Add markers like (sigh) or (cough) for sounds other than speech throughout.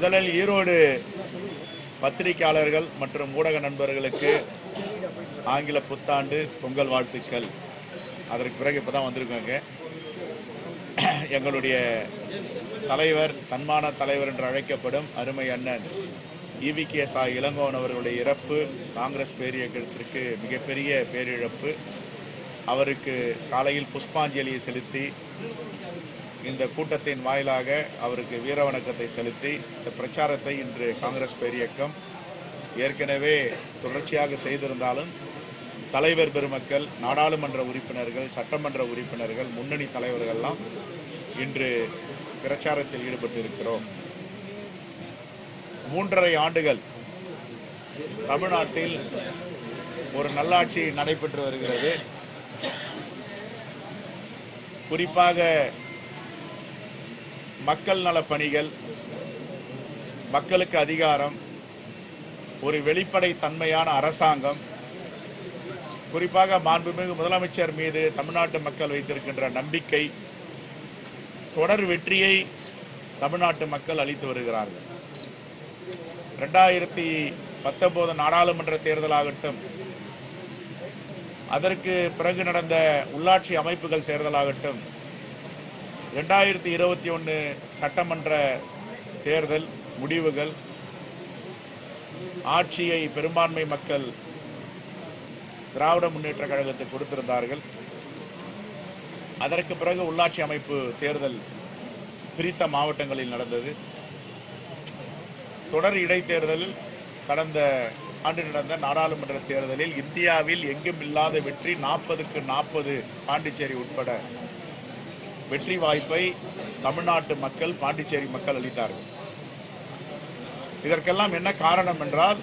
முதலில் ஈரோடு பத்திரிகையாளர்கள் மற்றும் ஊடக நண்பர்களுக்கு ஆங்கில புத்தாண்டு பொங்கல் வாழ்த்துக்கள். அதற்கு பிறகு இப்போ தான் வந்திருக்காங்க. எங்களுடைய தலைவர் தன்மான தலைவர் என்று அழைக்கப்படும் அருமை அண்ணன் இவி கே. சா இளங்கோவன் அவர்களுடைய இறப்பு காங்கிரஸ் பேரியக்கத்திற்கு மிகப்பெரிய பேரிழப்பு. அவருக்கு காலையில் புஷ்பாஞ்சலியை செலுத்தி இந்த கூட்டத்தின் வாயிலாக அவருக்கு வீரவணக்கத்தை செலுத்தி இந்த பிரச்சாரத்தை இன்று காங்கிரஸ் பேரியக்கம் ஏற்கனவே தொடர்ச்சியாக செய்திருந்தாலும் தலைவர் பெருமக்கள் நாடாளுமன்ற உறுப்பினர்கள் சட்டமன்ற உறுப்பினர்கள் முன்னணி தலைவர்கள்லாம் இன்று பிரச்சாரத்தில் ஈடுபட்டிருக்கிறோம். மூன்றரை ஆண்டுகள் தமிழ்நாட்டில் ஒரு நல்லாட்சி நடைபெற்று வருகிறது. குறிப்பாக மக்கள் நல பணிகள் மக்களுக்கு அதிகாரம் ஒரு வெளிப்படை தன்மையான அரசாங்கம் குறிப்பாக மாண்புமிகு முதலமைச்சர் மீது தமிழ்நாட்டு மக்கள் வைத்திருக்கின்ற நம்பிக்கை தொடர் வெற்றியை தமிழ்நாட்டு மக்கள் அளித்து வருகிறார்கள். ரெண்டாயிரத்தி பத்தொன்பது நாடாளுமன்ற தேர்தலாகட்டும் அதற்கு பிறகு நடந்த உள்ளாட்சி அமைப்புகள் தேர்தலாகட்டும் ரெண்டாயிரத்தி இருபத்தி ஒன்று சட்டமன்ற தேர்தல் முடிவுகள் ஆட்சியை பெரும்பான்மை மக்கள் திராவிட முன்னேற்ற கழகத்துக்கு கொடுத்திருந்தார்கள். அதற்கு பிறகு உள்ளாட்சி அமைப்பு தேர்தல் பிரித்த மாவட்டங்களில் நடந்தது. தொடர் இடைத்தேர்தலில் கடந்த ஆண்டு நடந்த நாடாளுமன்ற தேர்தலில் இந்தியாவில் எங்கும் இல்லாத வெற்றி நாற்பதுக்கு நாற்பது பாண்டிச்சேரி உட்பட வெற்றி வாய்ப்பை தமிழ்நாட்டு மக்கள் பாண்டிச்சேரி மக்கள் அளித்தார்கள். இதற்கெல்லாம் என்ன காரணம் என்றால்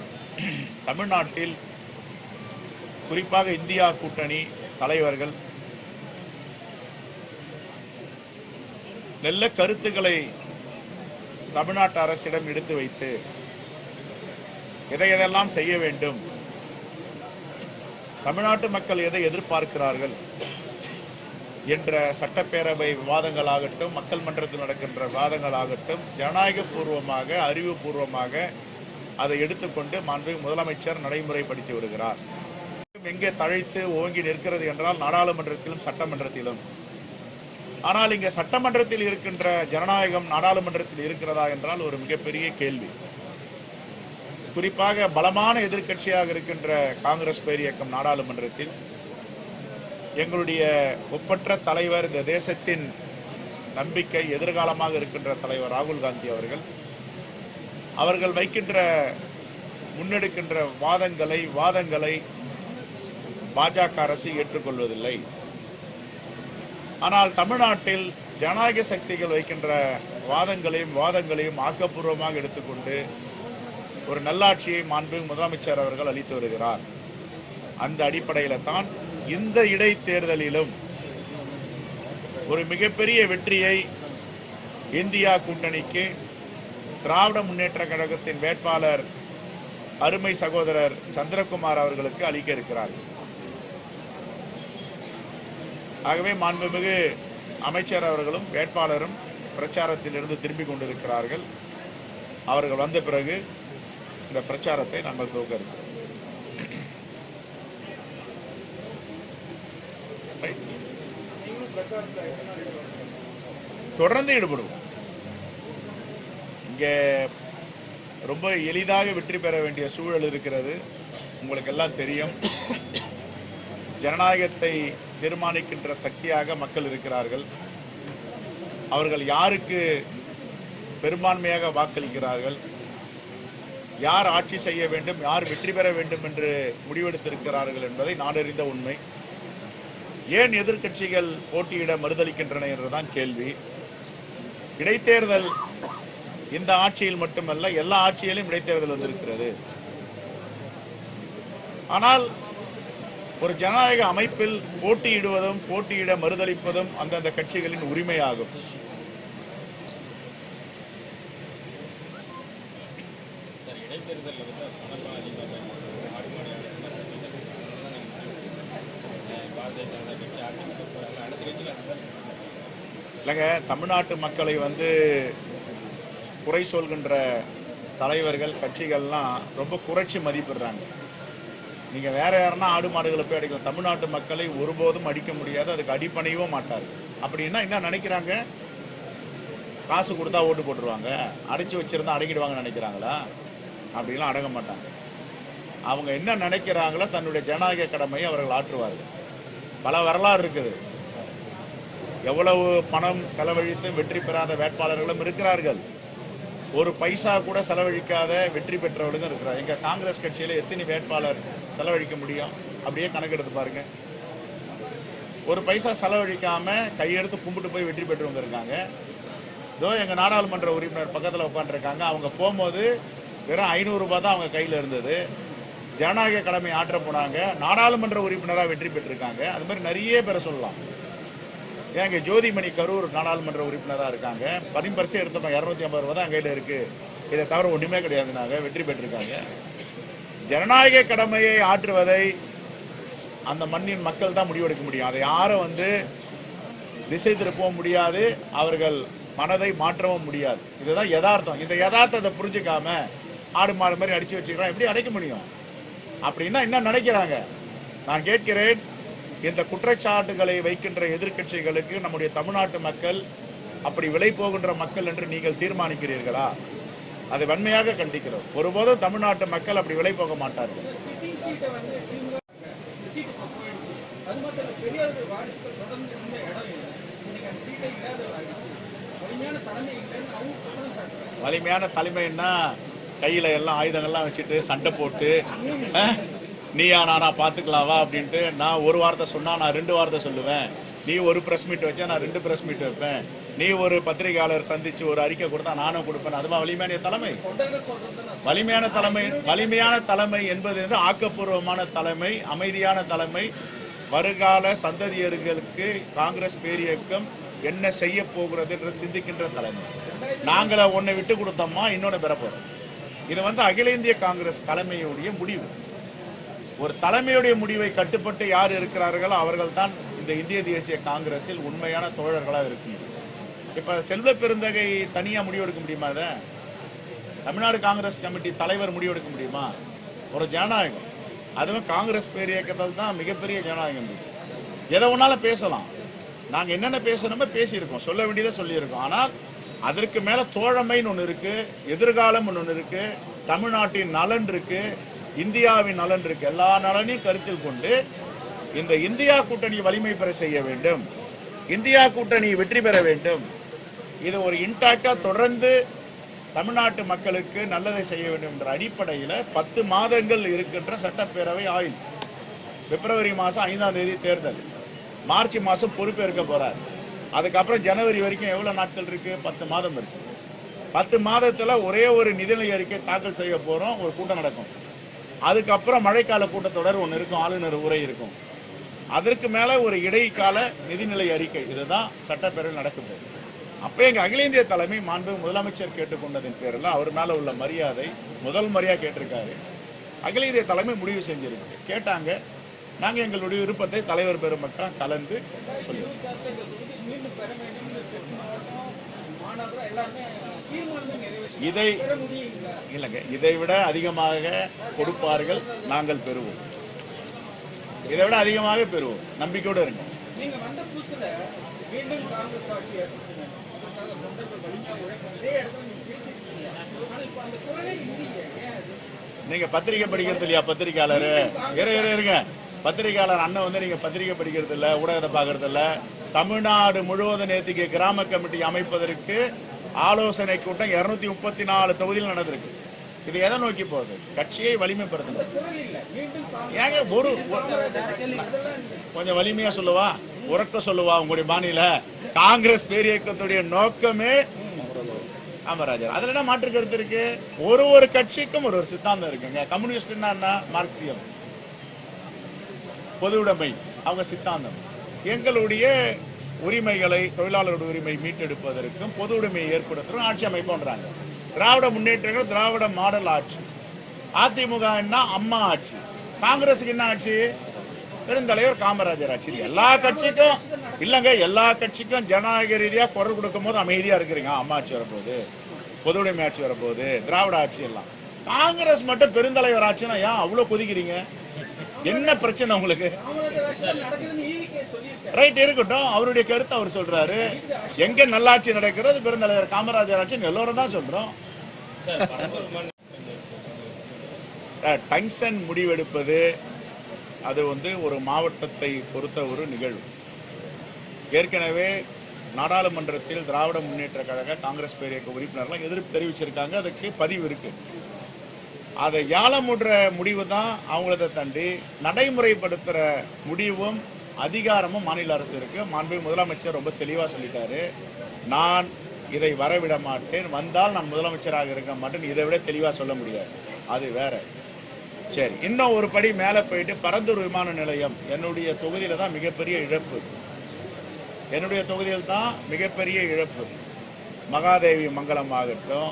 தமிழ்நாட்டில் குறிப்பாக இந்தியா கூட்டணி தலைவர்கள் நல்ல கருத்துக்களை தமிழ்நாட்டு அரசிடம் எடுத்து வைத்து எதை எதெல்லாம் செய்ய வேண்டும் தமிழ்நாட்டு மக்கள் எதை எதிர்பார்க்கிறார்கள் என்ற சட்டப்பேரவை விவாதங்களாகட்டும் மக்கள் மன்றத்தில் நடக்கின்ற விவாதங்களாகட்டும் ஜனநாயக பூர்வமாக அறிவுபூர்வமாக அதை எடுத்துக்கொண்டு மாண்பு முதலமைச்சர் நடைமுறைப்படுத்தி வருகிறார் எங்கே தழைத்து ஓங்கி நிற்கிறது என்றால் நாடாளுமன்றத்திலும் சட்டமன்றத்திலும். ஆனால் இங்கே சட்டமன்றத்தில் இருக்கின்ற ஜனநாயகம் நாடாளுமன்றத்தில் இருக்கிறதா என்றால் ஒரு மிகப்பெரிய கேள்வி. குறிப்பாக பலமான எதிர்க்கட்சியாக இருக்கின்ற காங்கிரஸ் பேரியக்கம் நாடாளுமன்றத்தில் எங்களுடைய ஒப்பற்ற தலைவர் இந்த தேசத்தின் நம்பிக்கை எதிர்காலமாக இருக்கின்ற தலைவர் ராகுல் காந்தி அவர்கள். அவர்கள் வைக்கின்ற முன்னெடுக்கின்ற வாதங்களை வாதங்களை பாஜக அரசு ஏற்றுக்கொள்வதில்லை. ஆனால் தமிழ்நாட்டில் ஜனநாயக சக்திகள் வைக்கின்ற வாதங்களையும் வாதங்களையும் ஆக்கப்பூர்வமாக எடுத்துக்கொண்டு ஒரு நல்லாட்சியை மாண்பு முதலமைச்சர் அவர்கள் அளித்து வருகிறார். அந்த அடிப்படையில் தான் இந்த இடைத்தேர்தலிலும் ஒரு மிகப்பெரிய வெற்றியை இந்தியா கூட்டணிக்கு திராவிட முன்னேற்ற கழகத்தின் வேட்பாளர் அருமை சகோதரர் சந்திரகுமார் அவர்களுக்கு அளிக்க இருக்கிறார். ஆகவே மாண்புமிகு அமைச்சர் அவர்களும் வேட்பாளரும் பிரச்சாரத்தில் இருந்து திரும்பிக் கொண்டிருக்கிறார்கள். அவர்கள் வந்த பிறகு இந்த பிரச்சாரத்தை நாங்கள் துவக்க இருக்கிறோம். தொடர்ந்து ஈடுபடுவோம். இங்கே ரொம்ப எளிதாக வெற்றி பெற வேண்டிய சூழல் இருக்கிறது. உங்களுக்கு எல்லாம் தெரியும். ஜனநாயகத்தை தீர்மானிக்கின்ற சக்தியாக மக்கள் இருக்கிறார்கள். அவர்கள் யாருக்கு பெரும்பான்மையாக வாக்களிக்கிறார்கள்? யார் ஆட்சி செய்ய வேண்டும்? யார் வெற்றி பெற வேண்டும் என்று முடிவெடுத்திருக்கிறார்கள் என்பதை நாடறிந்த உண்மை. ஏன் எதிர்க்கட்சிகள் போட்டியிட மறுதளிக்கின்றன என்றுதான் கேள்வி. இடைத்தேர்தல் இந்த ஆட்சியில் மட்டுமல்ல எல்லா ஆட்சியிலும் இடைத்தேர்தல் வந்திருக்கிறது. ஆனால் ஒரு ஜனநாயக அமைப்பில் போட்டியிடுவதும் போட்டியிட மறுதளிப்பதும் அந்தந்த கட்சிகளின் உரிமையாகும். சார் இடைத்தேர்தலில் வந்து அதிகமாக பாரதிய ஜனதா கட்சி அதிமுக போகிறாங்க அடுத்த கட்சியில் இல்லைங்க தமிழ்நாட்டு மக்களை வந்து குறை சொல்கின்ற தலைவர்கள் கட்சிகள்லாம் ரொம்ப குறைச்சி மதிப்பிடுறாங்க. நீங்கள் வேற யாருன்னா ஆடு மாடுகளை போய் அடிக்கலாம். தமிழ்நாட்டு மக்களை ஒருபோதும் அடிக்க முடியாது. அதுக்கு அடிப்பணையவும் மாட்டார். அப்படின்னா என்ன நினைக்கிறாங்க? காசு கொடுத்தா ஓட்டு போட்டுருவாங்க. அடைச்சி வச்சிருந்தா அடங்கிடுவாங்கன்னு நினைக்கிறாங்களா? அப்படிலாம் அடங்க மாட்டாங்க. அவங்க என்ன நினைக்கிறாங்களோ தன்னுடைய ஜனநாயக கடமையை அவர்கள் ஆற்றுவார்கள். பல வரலாறு இருக்குது. எவ்வளவு பணம் செலவழித்து வெற்றி பெறாத வேட்பாளர்களும் இருக்கிறார்கள். ஒரு பைசா கூட செலவழிக்காத வெற்றி பெற்றவர்களும் இருக்கிறார் எங்கள் காங்கிரஸ் கட்சியில் எத்தனை வேட்பாளர் செலவழிக்க முடியும்? அப்படியே கணக்கெடுத்து பாருங்க. ஒரு பைசா செலவழிக்காம கையெடுத்து கும்பிட்டு போய் வெற்றி பெற்றவங்க இருக்காங்க. இதோ எங்கள் நாடாளுமன்ற உறுப்பினர் பக்கத்தில் உட்காந்துருக்காங்க அவங்க போகும்போது வெறும் ஐநூறுரூபா தான் அவங்க கையில் இருந்தது. ஜனநாயக கடமை ஆற்ற போனாங்க. நாடாளுமன்ற உறுப்பினராக வெற்றி பெற்றிருக்காங்க. அது மாதிரி நிறைய பேரை சொல்லலாம். ஏங்க ஜோதிமணி கரூர் நாடாளுமன்ற உறுப்பினராக இருக்காங்க. பரிம்பரிசை எடுத்தோம்? இரநூத்தி ஐம்பது ரூபா தான் கையில் இருக்கு. இதை தவிர ஒன்றுமே கிடையாதுனாங்க வெற்றி பெற்றிருக்காங்க. ஜனநாயக கடமையை ஆற்றுவதை அந்த மண்ணின் மக்கள் தான் முடிவெடுக்க முடியும். அதை யாரும் வந்து திசை திருப்பவும் முடியாது. அவர்கள் மனதை மாற்றவும் முடியாது. இதுதான் யதார்த்தம். இந்த யதார்த்தத்தை புரிஞ்சுக்காம ஆடு மாடு மாதிரி அடிச்சு வச்சுக்கிறான் எப்படி அடைக்க முடியும்? அப்படின்னா என்ன நினைக்கிறாங்க? நான் கேட்கிறேன் இந்த குற்றச்சாட்டுகளை வைக்கின்ற எதிர்க்கட்சிகளுக்கு நம்முடைய தமிழ்நாட்டு மக்கள் அப்படி விலை போகின்ற மக்கள் என்று நீங்கள் தீர்மானிக்கிறீர்களா? அதை வன்மையாக கண்டிக்கிறோம். ஒருபோதும் தமிழ்நாட்டு மக்கள் அப்படி விலை போக மாட்டார்கள். வலிமையான தலைமைன்னா கையில எல்லாம் ஆயுதங்கள்லாம் வச்சுட்டு சண்டை போட்டு நீயா நானா பார்த்துக்கலாவா அப்படின்ட்டு நான் ஒரு வார்த்தை சொன்னா நான் ரெண்டு வார்த்தை சொல்லுவேன். நீ ஒரு பிரஸ் மீட் வச்சா நான் ரெண்டு பிரஸ் மீட் வைப்பேன். நீ ஒரு பத்திரிகையாளர் சந்திச்சு ஒரு அறிக்கை கொடுத்தா நானும் கொடுப்பேன். அதுவா வலிமையான தலைமை? வலிமையான தலைமை வலிமையான தலைமை என்பது வந்து ஆக்கப்பூர்வமான தலைமை அமைதியான தலைமை. வருகால சந்ததியர்களுக்கு காங்கிரஸ் பேரியக்கம் என்ன செய்ய போகிறது என்று சிந்திக்கின்ற தலைமை. நாங்கள ஒன்னை விட்டு கொடுத்தோமா இன்னொன்று பெற போறோம். இது வந்து அகில இந்திய காங்கிரஸ் தலைமையுடைய முடிவு. ஒரு தலைமையுடைய முடிவை கட்டுப்பட்டு யார் இருக்கிறார்களோ அவர்கள் தான் இந்த இந்திய தேசிய காங்கிரஸில் உண்மையான தோழர்களாக இருக்க முடியும் இப்ப செல்வ பெருந்தகை தனியா முடிவெடுக்க முடியுமா அதை தமிழ்நாடு காங்கிரஸ் கமிட்டி தலைவர் முடிவெடுக்க முடியுமா? ஒரு ஜனநாயகம். அதுவும் காங்கிரஸ் பேர் இயக்கத்தில் தான் மிகப்பெரிய ஜனநாயகம் எதை ஒன்னாலும் பேசலாம். நாங்கள் என்னென்ன பேசணுமோ பேசியிருக்கோம். சொல்ல வேண்டியதை சொல்லியிருக்கோம். ஆனால் அதற்கு மேல தோழமைன்னு ஒன்று இருக்கு எதிர்காலம் ஒன்று இருக்கு தமிழ்நாட்டின் நலன் இருக்கு இந்தியாவின் நலன் இருக்கு எல்லா நலனையும் கருத்தில் கொண்டு இந்த இந்தியா கூட்டணி வலிமை பெற செய்ய வேண்டும். இந்தியா கூட்டணி வெற்றி பெற வேண்டும். இது ஒரு இன்டாக்டா தொடர்ந்து தமிழ்நாட்டு மக்களுக்கு நல்லதை செய்ய வேண்டும் என்ற அடிப்படையில் பத்து மாதங்கள் இருக்கின்ற சட்டப்பேரவை ஆயுள். பிப்ரவரி மாதம் ஐந்தாம் தேதி தேர்தல். மார்ச் மாதம் பொறுப்பேற்க போறார். அதுக்கப்புறம் ஜனவரி வரைக்கும் எவ்வளோ நாட்கள் இருக்கு? பத்து மாதம் இருக்கு. பத்து மாதத்துல ஒரே ஒரு நிதிநிலை அறிக்கை தாக்கல் செய்ய போறோம். ஒரு கூட்டம் நடக்கும். அதுக்கப்புறம் மழைக்கால கூட்டத்தொடர் ஒன்று இருக்கும். ஆளுநர் உரை இருக்கும். அதற்கு மேல ஒரு இடைக்கால நிதிநிலை அறிக்கை. இதுதான் சட்டப்பேரவையில் நடக்க போகுது அப்போ எங்க அகில இந்திய தலைமை மாண்பு முதலமைச்சர் கேட்டுக்கொண்டதின் பேரில் அவர் மேல உள்ள மரியாதை முதல் முறையா கேட்டிருக்காரு. அகில இந்திய தலைமை முடிவு செஞ்சிருக்கு. கேட்டாங்க நாங்க எங்களுடைய விருப்பத்தை தலைவர் பெருமக்கள் கலந்து சொல்லுவோம். இதை இல்லைங்க இதை விட அதிகமாக கொடுப்பார்கள் நாங்கள் பெறுவோம். இதை விட அதிகமாக பெறுவோம். நம்பிக்கையோடு இருங்க. நீங்க பத்திரிக்கை படிக்கிறது இல்லையா பத்திரிக்கையாளர் இரு இரு இருங்க. பத்திரிக்கையாளர் அண்ணன் வந்து நீங்க பத்திரிக்கை படிக்கிறது இல்ல ஊடகத்தை பார்க்கறது இல்ல தமிழ்நாடு முழுவதும் நேற்றுக்கு கிராம கமிட்டி அமைப்பதற்கு ஆலோசனை கூட்டம் இருநூத்தி முப்பத்தி நாலு தொகுதியில் நடந்திருக்கு. இது எதை நோக்கி போகுது? கட்சியை வலிமைப்படுத்தணும். ஏங்க ஒரு கொஞ்சம் வலிமையா சொல்லுவா? உறக்க சொல்லுவா உங்களுடைய பாணியில? காங்கிரஸ் பேரியக்கத்துடைய நோக்கமே காமராஜர். அதுல என்ன மாற்று கருத்து இருக்கு? ஒரு ஒரு கட்சிக்கும் ஒரு ஒரு சித்தாந்தம் இருக்குங்க. கம்யூனிஸ்ட்னா என்ன? மார்க்சியம். பொதுவுடைமை அவங்க சித்தாந்தம். எங்களுடைய உரிமைகளை தொழிலாளர்களுடைய உரிமை மீட்டெடுப்பதற்கும் பொது உடைமையை ஏற்படுத்தும் ஆட்சி அமைப்போன்றாங்க. திராவிட முன்னேற்றங்கள் திராவிட மாடல் ஆட்சி. அதிமுக என்ன? அம்மா ஆட்சி. காங்கிரஸுக்கு என்ன ஆட்சி? பெருந்தலைவர் காமராஜர் ஆட்சி. எல்லா கட்சிக்கும் இல்லைங்க எல்லா கட்சிக்கும் ஜனநாயக ரீதியா குரல் கொடுக்கும் போது அமைதியா இருக்கிறீங்க. அம்மா ஆட்சி வரும்போது பொதுவுடைமை ஆட்சி வரப்போகுது. திராவிட ஆட்சி எல்லாம். காங்கிரஸ் மட்டும் பெருந்தலைவர் ஆட்சினா ஏன் அவ்வளவு கொதிக்கிறீங்க? என்ன பிரச்சனை உங்களுக்கு? ரைட் இருக்கட்டும். அவருடைய கருத்தை அவர் சொல்றாரு. எங்க நல்லாட்சி நடக்கிறது பெருந்தலைவர் காமராஜர் ஆட்சி எல்லோரும் தான் சொல்றோம். (laughs) டங்ஷன் முடிவெடுப்பது அது வந்து ஒரு மாவட்டத்தை பொறுத்த ஒரு நிகழ்வு. ஏற்கனவே நாடாளுமன்றத்தில் திராவிட முன்னேற்ற கழக காங்கிரஸ் பேரியக்க உறுப்பினர்லாம் எதிர்ப்பு தெரிவிச்சிருக்காங்க. அதுக்கு பதிவு இருக்கு. அதை யாழமுடுற முடிவு தான் அவங்களத தாண்டி நடைமுறைப்படுத்துகிற முடிவும் அதிகாரமும் மாநில அரசு இருக்குது மாண்பு முதலமைச்சர் ரொம்ப தெளிவாக சொல்லிட்டாரு. நான் இதை வரவிட மாட்டேன். வந்தால் நான் முதலமைச்சராக இருக்க மாட்டேன். இதை விட தெளிவாக சொல்ல முடியாது. அது வேற. சரி இன்னும் ஒரு படி மேலே போயிட்டு பரந்தூர் விமான நிலையம் என்னுடைய தொகுதியில் தான் மிகப்பெரிய இழப்பு. என்னுடைய தொகுதியில் தான் மிகப்பெரிய இழப்பு. மகாதேவி மங்கலம் ஆகட்டும்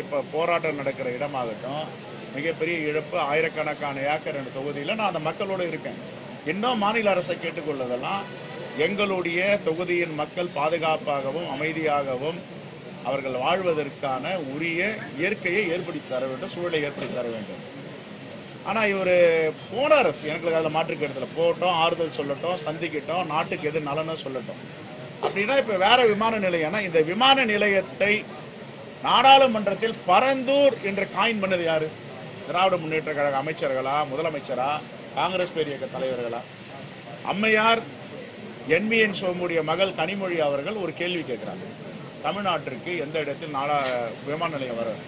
இப்போ போராட்டம் நடக்கிற இடமாகட்டும் மிகப்பெரிய இழப்பு ஆயிரக்கணக்கான ஏக்கர் என்ற தொகுதியில் நான் அந்த மக்களோடு இருக்கேன். இன்னும் மாநில அரசை கேட்டுக்கொள்வதெல்லாம் எங்களுடைய தொகுதியின் மக்கள் பாதுகாப்பாகவும் அமைதியாகவும் அவர்கள் வாழ்வதற்கான உரிய இயற்கையை ஏற்படுத்தி தர வேண்டும் சூழலை ஏற்படுத்தி தர வேண்டும். ஆனால் இவர் போனார் எனக்கு அதில் மாற்றுக்கு இடத்துல போட்டோம் ஆறுதல் சொல்லட்டும் சந்திக்கட்டும் நாட்டுக்கு எது நலன்னு சொல்லட்டும். அப்படின்னா இப்போ வேற விமான நிலையம்னா இந்த விமான நிலையத்தை நாடாளுமன்றத்தில் பரந்தூர் என்று காயின் பண்ணது யாரு? திராவிட முன்னேற்ற கழக அமைச்சர்களா முதலமைச்சரா காங்கிரஸ் பேரியக்க தலைவர்களா? அம்மையார் என்விஎன் சோமுடைய மகள் கனிமொழி அவர்கள் ஒரு கேள்வி கேட்குறாங்க. தமிழ்நாட்டிற்கு எந்த இடத்தில் நாளா விமான நிலையம் வரும்?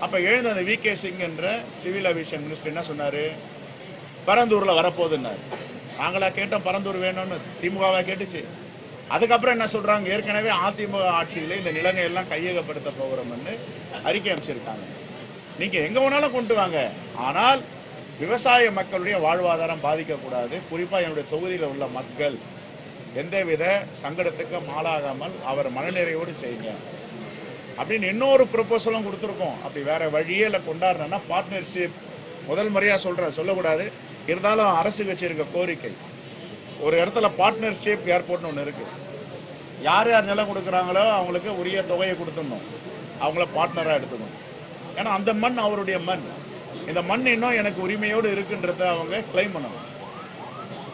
அப்போ எழுந்த அந்த வி கே சிங் என்ற சிவில் அவியேஷன் மினிஸ்டர் என்ன சொன்னார்? பரந்தூரில் வரப்போகுதுன்னார். நாங்களா கேட்டோம் பரந்தூர் வேணும்னு. திமுகவா கேட்டுச்சு. அதுக்கப்புறம் என்ன சொல்கிறாங்க ஏற்கனவே அதிமுக ஆட்சியில் இந்த நிலங்கள் எல்லாம் கையகப்படுத்த போகிறோம்னு அறிக்கை அமைச்சிருக்காங்க. நீங்க எங்க வேணாலும் கொண்டு வாங்க. ஆனால் விவசாய மக்களுடைய வாழ்வாதாரம் பாதிக்கக்கூடாது. குறிப்பா என்னுடைய தொகுதியில் உள்ள மக்கள் எந்தவித சங்கடத்துக்கு ஆளாகாமல் அவர் மனநிறைவோடு செய்யுங்க. அப்படின்னு இன்னொரு ப்ரொபோசலும் கொடுத்துருக்கோம். அப்படி வேற வழியே இல்லை கொண்டாடுறேன்னா பார்ட்னர்ஷிப் முதல் முறையாக சொல்கிறேன் சொல்லக்கூடாது. இருந்தாலும் அரசு வச்சிருக்க கோரிக்கை. ஒரு இடத்துல பார்ட்னர்ஷிப் ஏர்போர்ட்னு ஒன்று இருக்கு. யார் யார் நிலம் கொடுக்குறாங்களோ அவங்களுக்கு உரிய தொகையை கொடுத்துடணும். அவங்கள பார்ட்னராக எடுத்துக்கணும். ஏன்னா அந்த மண் அவருடைய மண். இந்த மண் இன்னும் எனக்கு உரிமையோடு இருக்குன்றத அவங்க கிளைம் பண்ணணும்.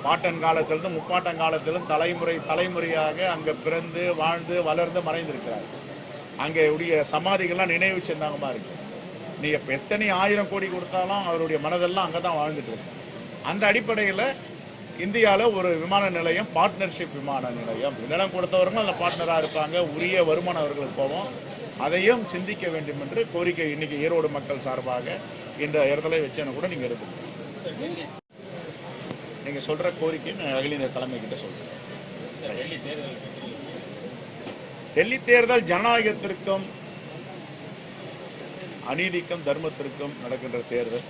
பாட்டன் காலத்திலிருந்து முப்பாட்டன் காலத்திலும் தலைமுறை தலைமுறையாக அங்கே பிறந்து வாழ்ந்து வளர்ந்து மறைந்திருக்கிறார். அங்கே உடைய சமாதிகள்லாம் நினைவு சின்னமாக இருக்கு. நீ இப்போ எத்தனை ஆயிரம் கோடி கொடுத்தாலும் அவருடைய மனதெல்லாம் அங்கே தான் வாழ்ந்துட்டு இருக்கு. அந்த அடிப்படையில் இந்தியாவில் ஒரு விமான நிலையம் பார்ட்னர்ஷிப் விமான நிலையம். நிலம் கொடுத்தவர்களும் அதில் பார்ட்னராக இருப்பாங்க. உரிய வருமானம் அவர்களுக்கு போவோம். அதையும் சிந்திக்க வேண்டும் என்று கோரிக்கை இன்னைக்கு ஈரோடு மக்கள் சார்பாக இந்த இடத்துல வச்சேன்னு கூட நீங்கள் எடுத்துக்கணும் நீங்கள் சொல்கிற கோரிக்கை நான் அகில இந்திய தலைமை கிட்ட சொல்கிறேன் டெல்லி தேர்தல் ஜனநாயகத்திற்கும் அநீதிக்கும் தர்மத்திற்கும் நடக்கின்ற தேர்தல்.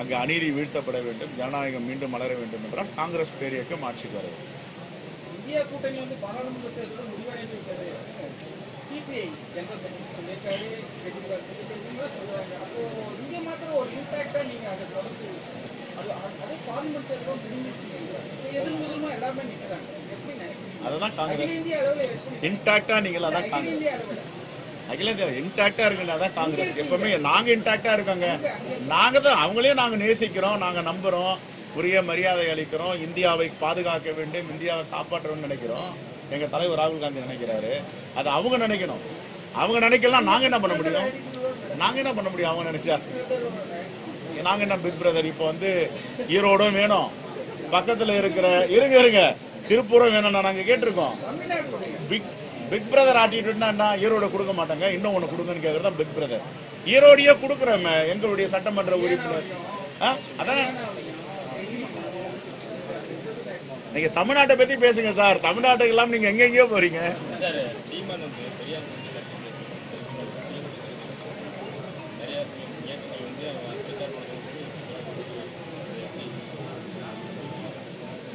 அங்கு அநீதி வீழ்த்தப்பட வேண்டும் ஜனநாயகம் மீண்டும் மலர வேண்டும் என்றால் காங்கிரஸ் பேரியக்கம் ஆட்சிக்கு வர வேண்டும். சிபிஐ ஜெனரல் செக்ரட்டரி சொல்லியிருக்காரு கெஜ்ரிவால் சொல்லியிருக்காரு சொல்லுவாங்க அப்போ இங்கே மாத்திரம் ஒரு இம்பாக்டா நீங்க அதை தொடர்ந்து அது அது- அதே பார்லிமெண்ட் தேர்தலும் முடிஞ்சிச்சு இப்போ எதிர் முதலுமா எல்லாமே நிற்கிறாங்க எப்படி நினைக்கிறீங்க? அதுதான் அகில காங்கிரஸ். இந்திய அளவில் எப்படி இன்டாக்டா நீங்கள் அதான் காங்கிரஸ். அகில இந்திய இன்டாக்டா இருக்குல்ல அதான் காங்கிரஸ். எப்பவுமே நாங்க இன்டாக்டா இருக்கோங்க. நாங்க தான் அவங்களையும் நாங்க நேசிக்கிறோம் நாங்க நம்புறோம். உரிய மரியாதை அளிக்கிறோம். இந்தியாவை பாதுகாக்க வேண்டும் இந்தியாவை காப்பாற்றணும்னு நினைக்கிறோம். எங்கள் தலைவர் ராகுல் காந்தி நினைக்கிறாரு. அது அவங்க நினைக்கணும். அவங்க நினைக்கலாம் நாங்கள் என்ன பண்ண முடியும்? நாங்கள் என்ன பண்ண முடியும் அவங்க நினைச்சா? நாங்கள் என்ன பிக் பிரதர்? இப்போ வந்து ஈரோடும் வேணும். பக்கத்தில் இருக்கிற இருங்க இருங்க. திருப்பூரும் வேணும்னா நாங்கள் கேட்டிருக்கோம். பிக் பிக் பிரதர் ஆட்டிட்டுன்னா என்ன? ஈரோடு கொடுக்க மாட்டாங்க. இன்னும் ஒன்று கொடுங்கன்னு கேட்குறது தான் பிக் பிரதர். ஈரோடையே கொடுக்குறோமே எங்களுடைய சட்டமன்ற உறுப்பினர். ஆ அதானே? நீங்க தமிழ்நாட்டை பத்தி பேசுங்க சார். தமிழ்நாட்டுக்கு எல்லாம் நீங்க எங்க போறீங்க?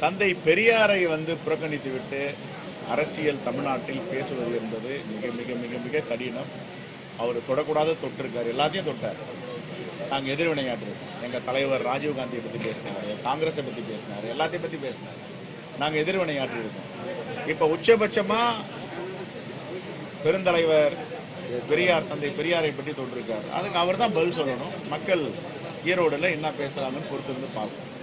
தந்தை பெரியாரை வந்து புறக்கணித்துவிட்டு அரசியல் தமிழ்நாட்டில் பேசுவது என்பது மிக மிக மிக மிக கடினம். அவர் தொடக்கூடாத தொட்டிருக்கார். எல்லாத்தையும் தொட்டார். நாங்கள் எதிர்வினையாற்றிருக்கோம் எங்கள் தலைவர் ராஜீவ் காந்தியை பற்றி பேசினார் காங்கிரஸை பற்றி பேசினார் எல்லாத்தையும் பற்றி பேசினார். நாங்கள் எதிர்வினையாற்றியிருக்கோம். இப்போ உச்சபட்சமாக பெருந்தலைவர் பெரியார் தந்தை பெரியாரை பற்றி தொட்டிருக்காரு அதுக்கு அவர் தான் பதில் சொல்லணும். மக்கள் ஈரோடில் என்ன பேசுகிறாங்கன்னு பொறுத்திருந்து பார்ப்போம்.